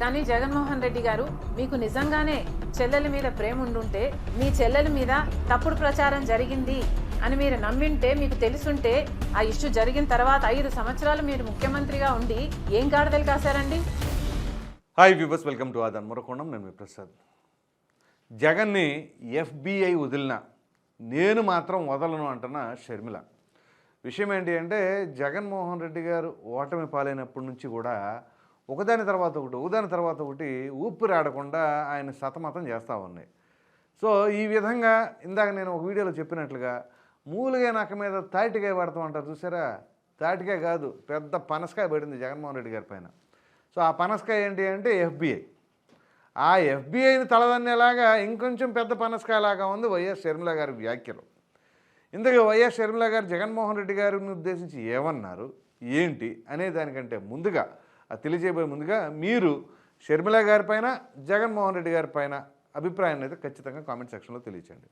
కానీ జగన్మోహన్ రెడ్డి గారు మీకు నిజంగానే చెల్లెల మీద ప్రేమ ఉండుంటే మీ చెల్లెల మీద తప్పుడు ప్రచారం జరిగింది అని మీరు నమ్మింటే మీకు తెలుసుంటే ఆ ఇష్యూ జరిగిన తర్వాత ఐదు సంవత్సరాలు మీరు ముఖ్యమంత్రిగా ఉండి ఏం గాడిదలు కాశారండి? హాయ్ వ్యూవర్స్ వెల్కమ్ టు ఆదాన్ మురకొండం నేను మీ ప్రసాద్. జగన్ని ఎఫ్బిఐ వదిలిన నేను మాత్రం వదలను అంటున్న షర్మిల. విషయం ఏంటి అంటే జగన్మోహన్ రెడ్డి గారు ఓటమి పాలైనప్పటి నుంచి కూడా ఒకదాని తర్వాత ఒకటి ఒకదాని తర్వాత ఒకటి ఊపిరాడకుండా ఆయన సతమతం చేస్తూ ఉన్నాయి. సో ఈ విధంగా ఇందాక నేను ఒక వీడియోలో చెప్పినట్లుగా మూలుగా నక్క మీద తాటికాయ పడతాం అంటారు చూసారా? తాటికాయ కాదు పెద్ద పనసకాయ పడింది జగన్మోహన్ రెడ్డి గారి పైన. సో ఆ పనసకాయ ఏంటి అంటే ఎఫ్బిఐ. ఆ ఎఫ్బిఐని తలదన్నేలాగా ఇంకొంచెం పెద్ద పనసకాయలాగా ఉంది వైఎస్ షర్మిల గారి వ్యాఖ్యలు. ఇందుకే వైఎస్ షర్మిల గారు జగన్మోహన్ రెడ్డి గారిని ఉద్దేశించి ఏమన్నారు? ఏంటి? అనే దానికంటే ముందుగా అది తెలియజేయబోయే ముందుగా మీరు షర్మిల గారి పైన జగన్మోహన్ రెడ్డి గారి పైన అభిప్రాయాన్ని అయితే ఖచ్చితంగా కామెంట్ సెక్షన్లో తెలియచేయండి.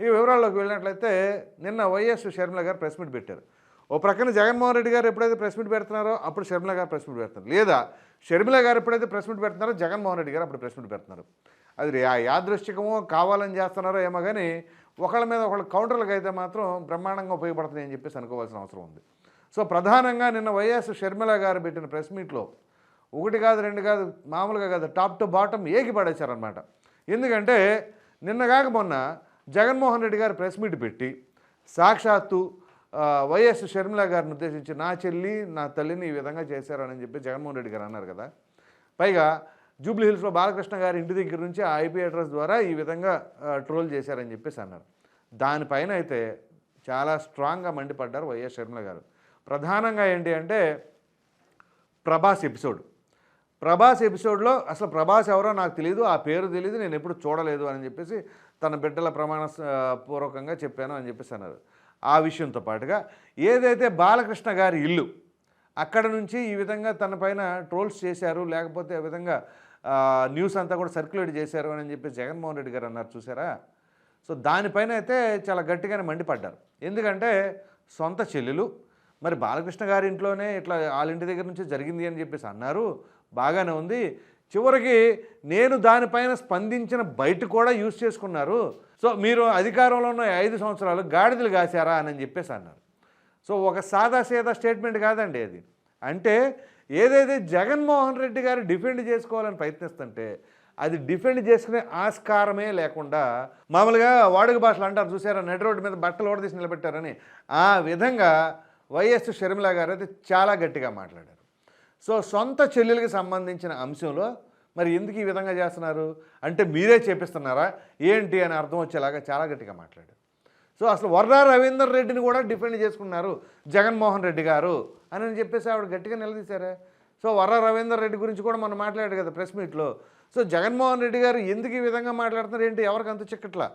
ఇక వివరాల్లోకి వెళ్ళినట్లయితే నిన్న వైఎస్ షర్మిల గారు ప్రెస్ మీట్ పెట్టారు. ఓ ప్రక్కన జగన్మోహన్ రెడ్డి గారు ఎప్పుడైతే ప్రెస్ మీట్ పెడుతున్నారో అప్పుడు షర్మిల గారు ప్రెస్ మీట్ పెడుతున్నారు. లేదా షర్మిల గారు ఎప్పుడైతే ప్రెస్ మీట్ పెడుతున్నారో జగన్మోహన్ రెడ్డి గారు అప్పుడు ప్రెస్ మీట్ పెడుతున్నారు. అది ఆ యాదృష్టికమో కావాలని చేస్తున్నారో ఏమో కానీ ఒకళ్ళ మీద ఒకళ్ళ కౌంటర్లకు అయితే మాత్రం బ్రహ్మాండంగా ఉపయోగపడుతుంది అని చెప్పేసి అనుకోవాల్సిన అవసరం ఉంది. సో ప్రధానంగా నిన్న వైఎస్ షర్మిల గారు పెట్టిన ప్రెస్ మీట్లో ఒకటి కాదు రెండు కాదు మామూలుగా కాదు టాప్ టు బాటమ్ ఏకి పడేశారనమాట ఎందుకంటే నిన్న కాక మొన్న జగన్మోహన్ రెడ్డి గారు ప్రెస్ మీట్ పెట్టి సాక్షాత్తు వైఎస్ షర్మిల గారిని ఉద్దేశించి నా చెల్లి నా తల్లిని ఈ విధంగా చేశారని చెప్పి జగన్మోహన్ రెడ్డి గారు అన్నారు కదా. పైగా జూబ్లీ హిల్స్లో బాలకృష్ణ గారి ఇంటి దగ్గర నుంచి ఆ ఐపీ అడ్రస్ ద్వారా ఈ విధంగా ట్రోల్ చేశారని చెప్పేసి అన్నారు. దానిపైన అయితే చాలా స్ట్రాంగ్గా మండిపడ్డారు వైఎస్ షర్మిల గారు. ప్రధానంగా ఏంటి అంటే ప్రభాస్ ఎపిసోడ్. ప్రభాస్ ఎపిసోడ్లో అసలు ప్రభాస్ ఎవరో నాకు తెలియదు ఆ పేరు తెలియదు నేను ఎప్పుడు చూడలేదు అని చెప్పేసి తన బిడ్డల ప్రమాణ పూర్వకంగా చెప్పాను అని చెప్పేసి అన్నారు. ఆ విషయంతో పాటుగా ఏదైతే బాలకృష్ణ గారి ఇల్లు అక్కడ నుంచి ఈ విధంగా తన పైన ట్రోల్స్ చేశారు లేకపోతే ఆ విధంగా న్యూస్ అంతా కూడా సర్క్యులేట్ చేశారు అని చెప్పి జగన్మోహన్ రెడ్డి గారు అన్నారు చూసారా? సో దానిపైన అయితే చాలా గట్టిగానే మండిపడ్డారు. ఎందుకంటే సొంత చెల్లెలు మరి బాలకృష్ణ గారి ఇంట్లోనే ఇట్లా వాళ్ళ ఇంటి దగ్గర నుంచి జరిగింది అని చెప్పేసి అన్నారు. బాగానే ఉంది. చివరికి నేను దానిపైన స్పందించిన బయట కూడా యూజ్ చేసుకున్నారు. సో మీరు అధికారంలో ఉన్న ఐదు సంవత్సరాలు గాడిదలు కాశారా అని చెప్పేసి అన్నారు. సో ఒక సాదా సీదా స్టేట్మెంట్ కాదండి అది. అంటే ఏదైతే జగన్మోహన్ రెడ్డి గారు డిఫెండ్ చేసుకోవాలని ప్రయత్నిస్తుంటే అది డిఫెండ్ చేసుకునే ఆస్కారమే లేకుండా మామూలుగా వాడుక భాషలు అంటారు చూసారా నెట్ రోడ్డు మీద బట్టలు ఓడదీసి నిలబెట్టారని. ఆ విధంగా వైఎస్ షర్మిల గారు అయితే చాలా గట్టిగా మాట్లాడారు. సో సొంత చెల్లెలకి సంబంధించిన అంశంలో మరి ఎందుకు ఈ విధంగా చేస్తున్నారు? అంటే మీరే చేపిస్తున్నారా? ఏంటి అని అర్థం వచ్చేలాగా చాలా గట్టిగా మాట్లాడారు. సో అసలు వర్రా రవీందర్ రెడ్డిని కూడా డిఫెండ్ చేసుకున్నారు జగన్మోహన్ రెడ్డి గారు అని చెప్పేసి ఆవిడ గట్టిగా నిలదీశారే. సో వర్రా రవీందర్ రెడ్డి గురించి కూడా మనం మాట్లాడాడు కదా ప్రెస్ మీట్లో. సో జగన్మోహన్ రెడ్డి గారు ఎందుకు ఈ విధంగా మాట్లాడుతున్నారు? ఏంటి? ఎవరికి అంత చిక్కట్లా?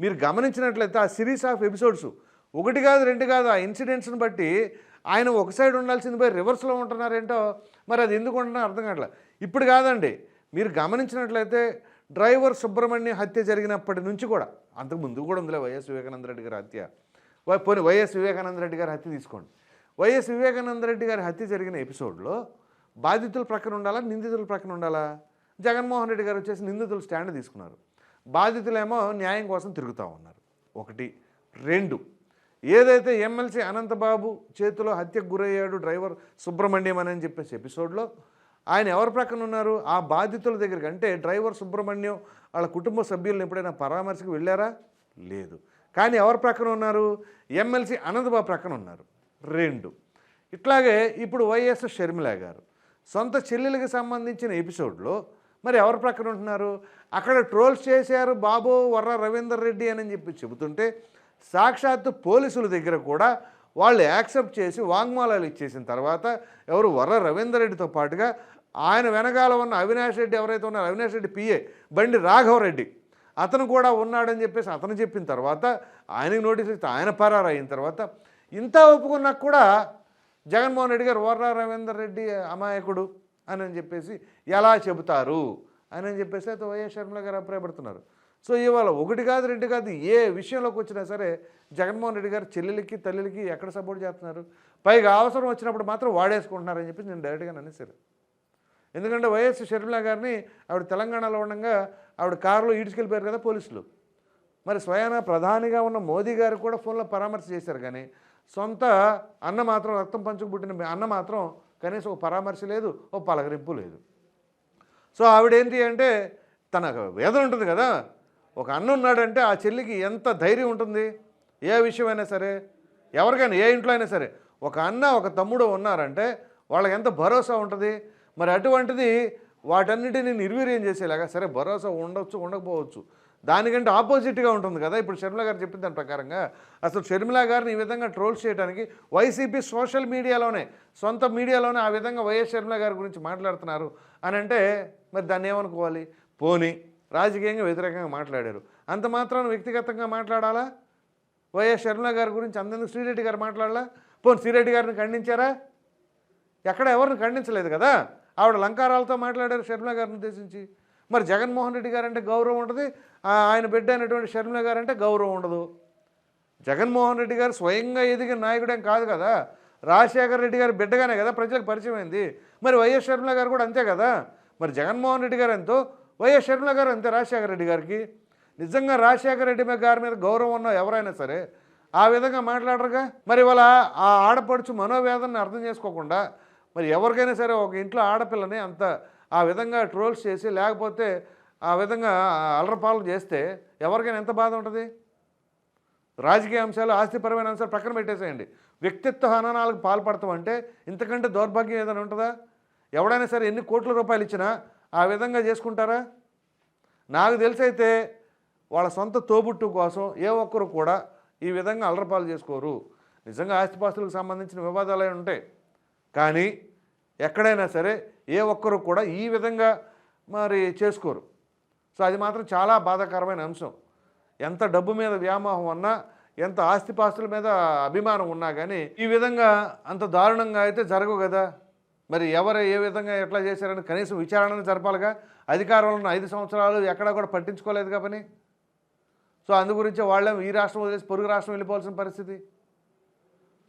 మీరు గమనించినట్లయితే ఆ సిరీస్ ఆఫ్ ఎపిసోడ్స్ ఒకటి కాదు రెండు కాదు ఆ ఇన్సిడెంట్స్ని బట్టి ఆయన ఒక సైడ్ ఉండాల్సింది పోయి రివర్స్లో ఉంటున్నారేంటో మరి అది ఎందుకు ఉంటున్నా అర్థం కావట్లే. ఇప్పుడు కాదండి మీరు గమనించినట్లయితే డ్రైవర్ సుబ్రహ్మణ్యం హత్య జరిగినప్పటి నుంచి కూడా అంతకు ముందు కూడా ఉందిలే వైఎస్ వివేకానంద రెడ్డి గారి హత్య. పోనీ వైఎస్ వివేకానంద రెడ్డి గారి హత్య తీసుకోండి. వైఎస్ వివేకానంద రెడ్డి గారి హత్య జరిగిన ఎపిసోడ్లో బాధితుల ప్రక్కన ఉండాలా నిందితుల ప్రక్కన ఉండాలా? జగన్మోహన్ రెడ్డి గారు వచ్చేసి నిందితులు స్టాండ్ తీసుకున్నారు. బాధితులేమో న్యాయం కోసం తిరుగుతూ ఉన్నారు. ఒకటి. రెండు. ఏదైతే ఎమ్మెల్సీ అనంతబాబు చేతిలో హత్యకు గురయ్యాడు డ్రైవర్ సుబ్రహ్మణ్యం అని చెప్పేసి ఎపిసోడ్లో ఆయన ఎవరి ప్రక్కన ఉన్నారు? ఆ బాధితుల దగ్గరికి. అంటే డ్రైవర్ సుబ్రహ్మణ్యం వాళ్ళ కుటుంబ సభ్యులను ఎప్పుడైనా పరామర్శకు వెళ్ళారా? లేదు. కానీ ఎవరి ప్రక్కన ఉన్నారు? ఎమ్మెల్సీ అనంతబాబు ప్రక్కన ఉన్నారు. రెండు. ఇట్లాగే ఇప్పుడు వైఎస్ షర్మిల గారు సొంత చెల్లెలకి సంబంధించిన ఎపిసోడ్లో మరి ఎవరి ప్రక్కన ఉంటున్నారు? అక్కడ ట్రోల్స్ చేశారు బాబు వర్ర రవీందర్ రెడ్డి అని చెప్పి చెబుతుంటే సాక్షాత్తు పోలీసుల దగ్గర కూడా వాళ్ళు యాక్సెప్ట్ చేసి వాంగ్మాలాలు ఇచ్చేసిన తర్వాత ఎవరు వర్ర రవీందర్ రెడ్డితో పాటుగా ఆయన వెనకాల ఉన్న అవినాష్ రెడ్డి ఎవరైతే ఉన్నారో అవినాష్ రెడ్డి పిఏ బండి రాఘవరెడ్డి అతను కూడా ఉన్నాడని చెప్పేసి అతను చెప్పిన తర్వాత ఆయనకి నోటీస్ ఇస్తే ఆయన పరారు అయిన తర్వాత ఇంత ఒప్పుకున్నా కూడా జగన్మోహన్ రెడ్డి గారు వర్ర రవీందర్ రెడ్డి అమాయకుడు అని చెప్పేసి ఎలా చెబుతారు అని అని చెప్పేసి అయితే వైఎస్ షర్మిల గారు అభిప్రాయపడుతున్నారు. సో ఇవాళ ఒకటి కాదు రెండు కాదు ఏ విషయంలోకి వచ్చినా సరే జగన్మోహన్ రెడ్డి గారు చెల్లెలకి తల్లికి ఎక్కడ సపోర్ట్ చేస్తున్నారు? పైగా అవసరం వచ్చినప్పుడు మాత్రం వాడేసుకుంటున్నారని చెప్పి నేను డైరెక్ట్గా అనేసారు ఎందుకంటే వైఎస్ షర్మిల గారిని ఆవిడ తెలంగాణలో ఉండగా ఆవిడ కారులో ఈడ్చుకెళ్ళిపోయారు కదా పోలీసులు. మరి స్వయాన ప్రధానిగా ఉన్న మోదీ గారు కూడా ఫోన్లో పరామర్శ చేశారు కానీ సొంత అన్న మాత్రం రక్తం పంచుకు పుట్టిన అన్న మాత్రం కనీసం ఒక పరామర్శ లేదు ఓ పలకరింపు లేదు. సో ఆవిడేంటి అంటే తన వేదన ఉంటుంది కదా ఒక అన్న ఉన్నాడంటే ఆ చెల్లికి ఎంత ధైర్యం ఉంటుంది? ఏ విషయమైనా సరే ఎవరికైనా ఏ ఇంట్లో అయినా సరే ఒక అన్న ఒక తమ్ముడు ఉన్నారంటే వాళ్ళకి ఎంత భరోసా ఉంటుంది? మరి అటువంటిది వాటన్నిటిని నిర్వీర్యం చేసేలాగా సరే భరోసా ఉండొచ్చు ఉండకపోవచ్చు. దానికంటే ఆపోజిట్గా ఉంటుంది కదా? ఇప్పుడు షర్మిల గారు చెప్పిన దాని ప్రకారంగా అసలు షర్మిల గారిని ఈ విధంగా ట్రోల్స్ చేయడానికి వైసీపీ సోషల్ మీడియాలోనే సొంత మీడియాలోనే ఆ విధంగా వైఎస్ షర్మిల గారి గురించి మాట్లాడుతున్నారు. అని అంటే మరి దాన్ని ఏమనుకోవాలి? పోనీ రాజకీయంగా వ్యతిరేకంగా మాట్లాడారు. అంత మాత్రాన వ్యక్తిగతంగా మాట్లాడాలా? వైఎస్ షర్మిల గారి గురించి అందరికీ శ్రీరెడ్డి గారు మాట్లాడాలా? పోనీ శ్రీరెడ్డి గారిని ఖండించారా? ఎక్కడ ఎవరిని ఖండించలేదు కదా? ఆవిడ లంకారాలతో మాట్లాడారు షర్మిల గారిని ఉద్దేశించి. మరి జగన్మోహన్ రెడ్డి గారు అంటే గౌరవం ఉంటుంది ఆయన బిడ్డ అయినటువంటి షర్మిల గారు అంటే గౌరవం ఉండదు. జగన్మోహన్ రెడ్డి గారు స్వయంగా ఎదిగిన నాయకుడేం కాదు కదా? రాజశేఖర రెడ్డి గారి బిడ్డగానే కదా? ప్రజలకు పరిచయం అయింది. మరి వైఎస్ షర్మిల గారు కూడా అంతే కదా? మరి జగన్మోహన్ రెడ్డి గారు ఎంతో వైఎస్ షర్మిల గారు అంతే రాజశేఖర రెడ్డి గారికి. నిజంగా రాజశేఖర రెడ్డి గారి మీద గౌరవం ఉన్న ఎవరైనా సరే ఆ విధంగా మాట్లాడరుగా? మరి వాళ్ళ ఆ ఆడపడుచు మనోవేదనని అర్థం చేసుకోకుండా మరి ఎవరికైనా సరే ఒక ఇంట్లో ఆడపిల్లని అంత ఆ విధంగా ట్రోల్స్ చేసి లేకపోతే ఆ విధంగా అలరపాలు చేస్తే ఎవరికైనా ఎంత బాధ ఉంటుంది? రాజకీయ అంశాలు ఆస్తిపరమైన అంశాలు పక్కన పెట్టేసేయండి. వ్యక్తిత్వ హననాలకు పాల్పడతాం అంటే ఇంతకంటే దౌర్భాగ్యం ఏదైనా ఉంటుందా? ఎవడైనా సరే ఎన్ని కోట్ల రూపాయలు ఇచ్చినా ఆ విధంగా చేసుకుంటారా? నాకు తెలిసైతే వాళ్ళ సొంత తోబుట్టు కోసం ఏ ఒక్కరు కూడా ఈ విధంగా అలరపాలు చేసుకోరు. నిజంగా ఆస్తిపాస్తులకు సంబంధించిన వివాదాలు అయి ఉంటాయి. కానీ ఎక్కడైనా సరే ఏ ఒక్కరు కూడా ఈ విధంగా మరి చేసుకోరు. సో అది మాత్రం చాలా బాధాకరమైన అంశం. ఎంత డబ్బు మీద వ్యామోహం ఉన్నా ఎంత ఆస్తిపాస్తుల మీద అభిమానం ఉన్నా కానీ ఈ విధంగా అంత దారుణంగా అయితే జరగవు కదా? మరి ఎవరు ఏ విధంగా ఎట్లా చేశారని కనీసం విచారణ జరపాలిగా? అధికారంలో ఐదు సంవత్సరాలు ఎక్కడా కూడా పట్టించుకోలేదు కాబట్టి సో అందు గురించి వాళ్ళేం ఈ రాష్ట్రం వదిలేసి పొరుగు రాష్ట్రం వెళ్ళిపోవాల్సిన పరిస్థితి?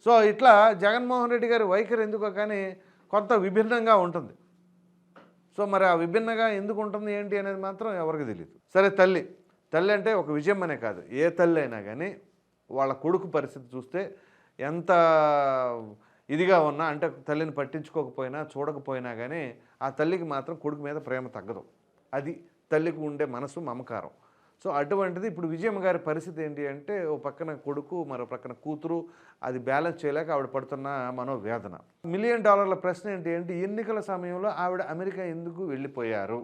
సో ఇట్లా జగన్మోహన్ రెడ్డి గారి వైఖరి ఎందుకో కానీ కొంత విభిన్నంగా ఉంటుంది. సో మరి ఆ విభిన్నంగా ఎందుకు ఉంటుంది ఏంటి అనేది మాత్రం ఎవరికి తెలియదు సరే తల్లి తల్లి అంటే ఒక విజయం అనే కాదు. ఏ తల్లి అయినా కానీ వాళ్ళ కొడుకు పరిస్థితి చూస్తే ఎంత ఇదిగా ఉన్నా అంటే తల్లిని పట్టించుకోకపోయినా చూడకపోయినా కానీ ఆ తల్లికి మాత్రం కొడుకు మీద ప్రేమ తగ్గదు. అది తల్లికి ఉండే మనసు మమకారం. సో అటువంటిది ఇప్పుడు విజయమ్మ గారి పరిస్థితి ఏంటి అంటే ఓ పక్కన కొడుకు మరో పక్కన కూతురు అది బ్యాలెన్స్ చేయలేక ఆవిడ పడుతున్న మనోవేదన. మిలియన్ డాలర్ల ప్రశ్న ఏంటి అంటే ఎన్నికల సమయంలో ఆవిడ అమెరికా ఎందుకు వెళ్ళిపోయారు?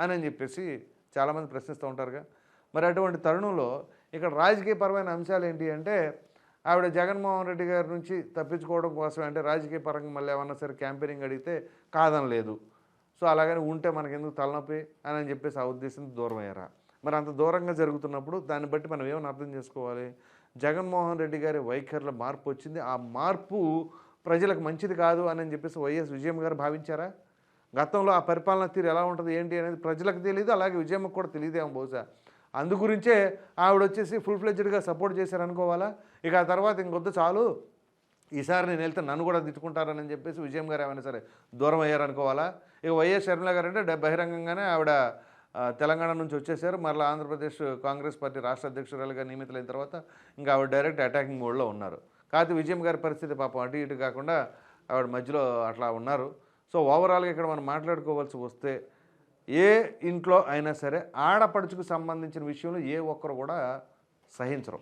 అని అని చెప్పేసి చాలామంది ప్రశ్నిస్తూ ఉంటారుగా. మరి అటువంటి తరుణంలో ఇక్కడ రాజకీయపరమైన అంశాలు ఏంటి అంటే ఆవిడ జగన్మోహన్ రెడ్డి గారి నుంచి తప్పించుకోవడం కోసం అంటే రాజకీయ పరంగా మళ్ళీ ఏమన్నా సరే క్యాంపెయినింగ్ అడిగితే కాదనలేదు. సో అలాగని ఉంటే మనకెందుకు తలనొప్పి అని అని చెప్పేసి ఆ ఉద్దేశంతో దూరం అయ్యారా మరి అంత దూరంగా జరుగుతున్నప్పుడు దాన్ని బట్టి మనం ఏమని అర్థం చేసుకోవాలి? జగన్మోహన్ రెడ్డి గారి వైఖరిలో మార్పు వచ్చింది. ఆ మార్పు ప్రజలకు మంచిది కాదు అని చెప్పేసి వైఎస్ విజయం గారు భావించారా? గతంలో ఆ పరిపాలన తీరు ఎలా ఉంటుంది ఏంటి అనేది ప్రజలకు తెలియదు అలాగే విజయమ్మకు కూడా తెలియదేమో బహుశా. అందు గురించే ఆవిడ వచ్చేసి ఫుల్ ఫ్లెడ్జ్డ్గా సపోర్ట్ చేశారనుకోవాలా? ఇక ఆ తర్వాత ఇంకొద్దు చాలు. ఈసారి నేను వెళ్తే నన్ను కూడా తిట్టుకుంటారని చెప్పేసి విజయం గారు ఏమైనా సరే దూరం అయ్యారనుకోవాలా? ఇక వైఎస్ షర్మిల గారు అంటే బహిరంగంగానే ఆవిడ తెలంగాణ నుంచి వచ్చేసారు. మరలా ఆంధ్రప్రదేశ్ కాంగ్రెస్ పార్టీ రాష్ట్ర అధ్యక్షురాలుగా నియమితులైన తర్వాత ఇంకా ఆవిడ డైరెక్ట్ అటాకింగ్ మోడ్లో ఉన్నారు. కాకపోతే విజయం గారి పరిస్థితి పాపం అటు ఇటు కాకుండా ఆవిడ మధ్యలో అట్లా ఉన్నారు. సో ఓవరాల్గా ఇక్కడ మనం మాట్లాడుకోవాల్సి వస్తే ఏ ఇంట్లో అయినా సరే ఆడపడుచుకు సంబంధించిన విషయంలో ఏ ఒక్కరు కూడా సహించరు.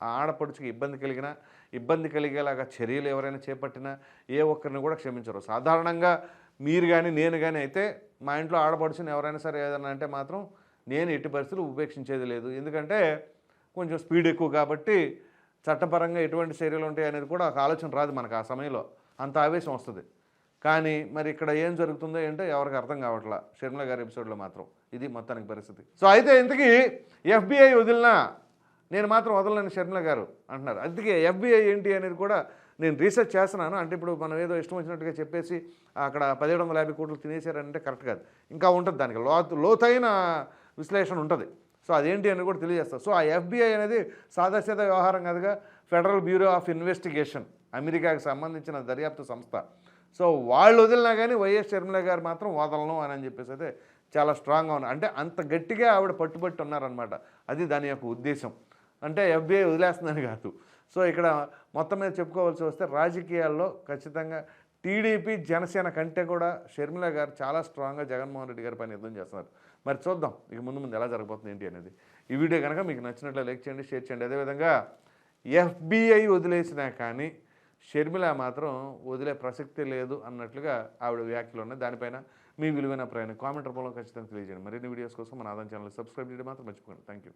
ఆ ఆడపడుచుకి ఇబ్బంది కలిగినా ఇబ్బంది కలిగేలాగా చర్యలు ఎవరైనా చేపట్టినా ఏ ఒక్కరిని కూడా క్షమించరు. సాధారణంగా మీరు కానీ నేను కానీ అయితే మా ఇంట్లో ఆడపడుచుని ఎవరైనా సరే ఏదైనా అంటే మాత్రం నేను ఎట్టి పరిస్థితులు ఉపేక్షించేది లేదు. ఎందుకంటే కొంచెం స్పీడ్ ఎక్కువ కాబట్టి చట్టపరంగా ఎటువంటి చర్యలు ఉంటాయి అనేది కూడా ఒక ఆలోచన రాదు మనకు ఆ సమయంలో. అంత ఆవేశం వస్తుంది. కానీ మరి ఇక్కడ ఏం జరుగుతుందో ఏంటో ఎవరికి అర్థం కావట్లా. షర్మిల గారి ఎపిసోడ్లో మాత్రం ఇది మొత్తానికి పరిస్థితి. సో అయితే ఇంతకీ ఎఫ్బిఐ వదిలినా నేను మాత్రం వదలని షర్మిల గారు అంటున్నారు. అందుకే ఎఫ్బిఐ ఏంటి అనేది కూడా నేను రీసెర్చ్ చేస్తున్నాను. అంటే ఇప్పుడు మనం ఏదో ఇష్టం వచ్చినట్టుగా చెప్పేసి అక్కడ పదిహేడు వందల యాభై కోట్లు తినేశారంటే కరెక్ట్ కాదు. ఇంకా ఉంటుంది దానికి లోతు లోతైన విశ్లేషణ ఉంటుంది. సో అదేంటి అని కూడా తెలియజేస్తారు సో ఆ ఎఫ్బిఐ అనేది సాదాసీదా వ్యవహారం కాదుగా ఫెడరల్ బ్యూరో ఆఫ్ ఇన్వెస్టిగేషన్ అమెరికాకి సంబంధించిన దర్యాప్తు సంస్థ. సో వాళ్ళు వదిలినా కానీ వైఎస్ షర్మిల గారు మాత్రం వదలను అని అని చెప్పేసి అయితే చాలా స్ట్రాంగ్గా ఉన్నారు అంటే అంత గట్టిగా ఆవిడ పట్టుబట్టి ఉన్నారనమాట అది దాని యొక్క ఉద్దేశం. అంటే ఎఫ్బిఐ వదిలేస్తుందని కాదు. సో ఇక్కడ మొత్తం మీద చెప్పుకోవాల్సి వస్తే రాజకీయాల్లో ఖచ్చితంగా టీడీపీ జనసేన కంటే కూడా షర్మిల గారు చాలా స్ట్రాంగ్గా జగన్మోహన్ రెడ్డి గారి పైన యుద్ధం చేస్తున్నారు. మరి చూద్దాం ఇక ముందు ముందు ఎలా జరగబోతుంది ఏంటి అనేది. ఈ వీడియో కనుక మీకు నచ్చినట్లు లైక్ చేయండి షేర్ చేయండి. అదేవిధంగా ఎఫ్బిఐ వదిలేసినా కానీ షర్మిల మాత్రం వదిలే ప్రసక్తి లేదు అన్నట్లుగా ఆవిడ వ్యాఖ్యలు ఉన్నాయి. దానిపైన మీ విలువైన ప్రయాణం కామెంట్ రూపంలో ఖచ్చితంగా తెలియజేయండి. మరిన్ని వీడియోస్ కోసం మన ఆదాయం ఛానల్ సబ్స్క్రైబ్ చేయడం మాత్రం మర్చిపోకండి. Thank you